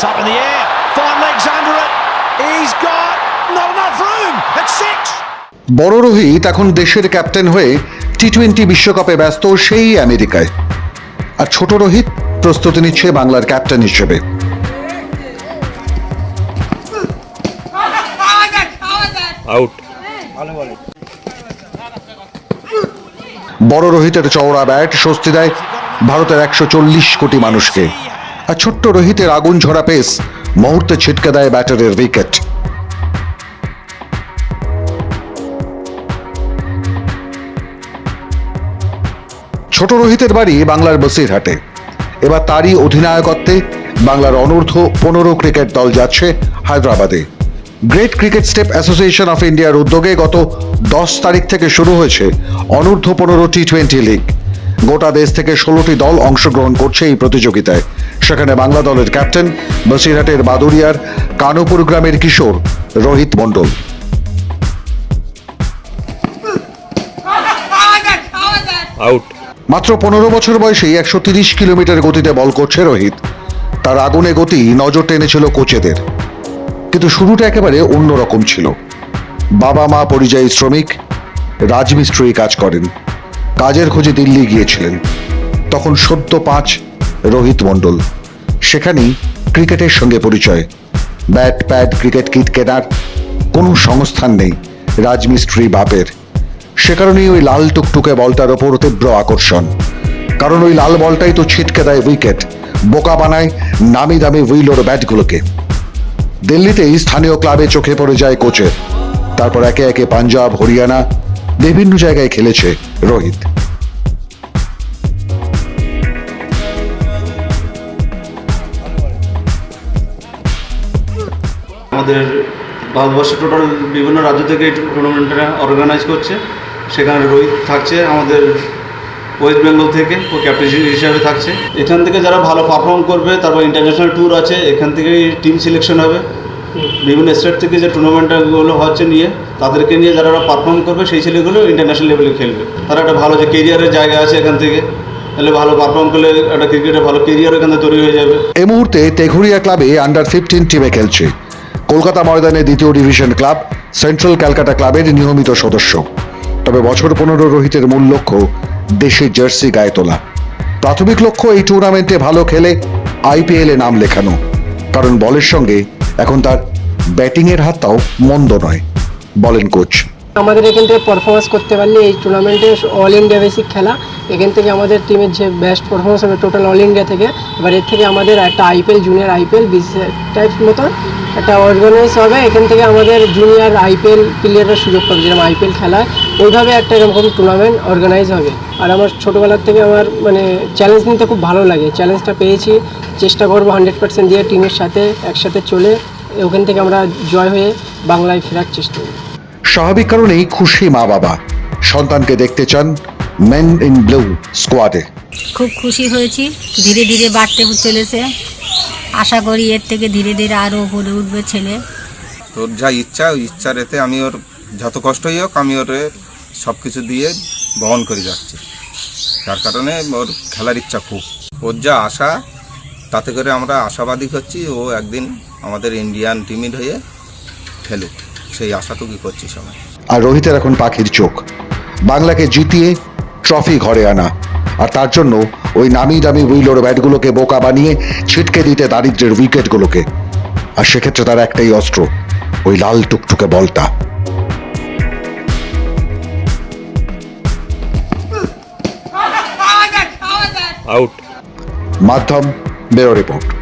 Shot up in the air. Fine legs under it. He's got not enough room. It's six. বড় রোহিত এখন দেশের captain হয়ে T twenty বিশ্বকাপে ব্যস্ত সেই আমেরিকায় আর ছোট রোহিত প্রস্তুতি নিচ্ছে বাংলার ক্যাপ্টেন হিসেবে আউট বড় রোহিতের চওড়া ব্যাট স্বস্তি দেয় ভারতের একশো চল্লিশ কোটি মানুষকে আর ছোট্ট রোহিতের আগুন ঝরা পেস মুহূর্তে ছিটকে দেয় ব্যাটারের উইকেট। ছোট রোহিতের বাড়ি বাংলার বসিরহাটে। এবার তারই অধিনায়কত্বে বাংলার অনূর্ধ্ব পনেরো ক্রিকেট দল যাচ্ছে হায়দ্রাবাদে। Great cricket step association of ইন্ডিয়ার উদ্যোগে গত দশ তারিখ থেকে শুরু হয়েছে অনূর্ধ্ব পনেরো টি টোয়েন্টি লিগ। গোটা দেশ থেকে ষোলোটি দল অংশগ্রহণ করছে এই প্রতিযোগিতায়। সেখানে বাংলা দলের ক্যাপ্টেন বসিরহাটের বাদুরিয়ার কানুপুর গ্রামের কিশোর রোহিত মণ্ডল। আউট মাত্র পনেরো বছর বয়সেই একশো তিরিশ কিলোমিটার গতিতে বল করছে রোহিত। তার আগুনে গতি নজর টেনেছিল কোচেদের। কিন্তু শুরুটা একেবারে অন্যরকম ছিল। বাবা মা পরিযায়ী শ্রমিক রাজমিস্ত্রি কাজ করেন। কাজের খোঁজে দিল্লি গিয়েছিলেন। তখন সদ্য পাঁচ রোহিত মণ্ডল। সেখানেই ক্রিকেটের সঙ্গে পরিচয়। ব্যাট, প্যাড, ক্রিকেট কিট কেনার কোনো সংস্থান নেই রাজমিস্ত্রি বাপের। সে কারণেই ওই লাল টুকটুকে বলটার ওপর তীব্র আকর্ষণ। কারণ ওই লাল বলটাই তো ছিটকে দেয় উইকেট। বোকা বানায় নামি দামি উইলোর ব্যাটগুলোকে। দিল্লিতেই স্থানীয় ক্লাবে চোখে পড়ে যায় কোচের। তারপর একে একে পাঞ্জাব, হরিয়ানা বিভিন্ন জায়গায় খেলেছে রোহিত। আমাদের ভারতবর্ষে টোটাল বিভিন্ন রাজ্য থেকে এই টুর্নামেন্টটা অর্গানাইজ করছে। সেখানে রোহিত থাকছে আমাদের ওয়েস্ট বেঙ্গল থেকে, ও ক্যাপ্টেন হিসাবে থাকছে। এখান থেকে যারা ভালো পারফর্ম করবে, তারপর ইন্টারন্যাশনাল ট্যুর আছে, এখান থেকেই টিম সিলেকশন হবে। বিভিন্ন স্টেট থেকে যে টুর্নামেন্টগুলো হচ্ছে নিয়ে, তাদেরকে নিয়ে যারা পারফর্ম করবে, সেই ছেলেগুলো ইন্টারন্যাশনাল লেভেলে খেলবে। তারা একটা ভালো যে কেরিয়ারের জায়গা আছে এখান থেকে, তাহলে ভালো পারফর্ম করলে একটা ক্রিকেটে ভালো কেরিয়ার এখান তৈরি হয়ে যাবে। এই মুহূর্তে তেঘুরিয়া ক্লাবে আন্ডার ফিফটিন টিমে খেলছে। কলকাতা ময়দানে দ্বিতীয় ডিভিশন ক্লাব সেন্ট্রাল ক্যালকাটা ক্লাবের নিয়মিত সদস্য। তবে বছর পনেরো রোহিতের মূল লক্ষ্য দেশের জার্সি গায়ে তোলা। প্রাথমিক লক্ষ্য এই টুর্নামেন্টে ভালো খেলে আইপিএলে নাম লেখানো। কারণ বলের সঙ্গে এখন তার ব্যাটিংয়ের হাতটাও মন্দ নয়। বলেন কোচ। আমাদের এখান থেকে পারফরমেন্স করতে পারলে এই টুর্নামেন্টে অল ইন্ডিয়া বেসিক খেলা। এখান থেকে আমাদের টিমের যে বেস্ট পারফরমেন্স হবে টোটাল অল ইন্ডিয়া থেকে, এবার এর থেকে আমাদের একটা আইপিএল জুনিয়র আইপিএল টাইপ মতন একটা অর্গানাইজ হবে। এখান থেকে আমাদের জুনিয়র আইপিএল প্লেয়াররা সুযোগ পাবে, যেরকম আইপিএল খেলায়, ওইভাবে একটা এরকম টুর্নামেন্ট অর্গানাইজ হবে। আর আমার ছোটোবেলার থেকে আমার মানে চ্যালেঞ্জ নিতে খুব ভালো লাগে। চ্যালেঞ্জটা পেয়েছি, চেষ্টা করব হান্ড্রেড পার্সেন্ট দিয়ে টিমের সাথে একসাথে চলে, ওখান থেকে আমরা জয় হয়ে বাংলায় ফেরার চেষ্টা করি। স্বাভাবিক কারণেই খুশি মা বাবা সন্তানকে দেখতে চান মেন ইন ব্লু স্কোয়াডে খুব খুশি হয়েছি। ধীরে ধীরে বাড়তে চলেছে। আশা করি এর থেকে ধীরে ধীরে আরও উপরে উঠবে ছেলে। তোর যা ইচ্ছা ওই ইচ্ছা এতে আমি ওর যত কষ্টই হোক আমি ওর সব কিছু দিয়ে বহন করে যাচ্ছি। যার কারণে ওর খেলার ইচ্ছা খুব। ওর যা আশা তাতে করে আমরা আশাবাদী হচ্ছি ও একদিন আমাদের ইন্ডিয়ান টিমের হয়ে খেলুক। সেই আশাটুকুই করছি সবাই। আর রোহিতের এখন পাখির চোখ। বাংলাকে জিতিয়ে ট্রফি ঘরে আনা। আর তার জন্য ওই নামি দামি উইলোর ব্যাটগুলোকে বোকা বানিয়ে ছিটকে দিতে দারিদ্রের উইকেটগুলোকে। আর সেক্ষেত্রে তার একটাই অস্ত্র ওই লাল টুকটুকে বলটা। আউট। মাধ্যম বেরো রিপোর্ট।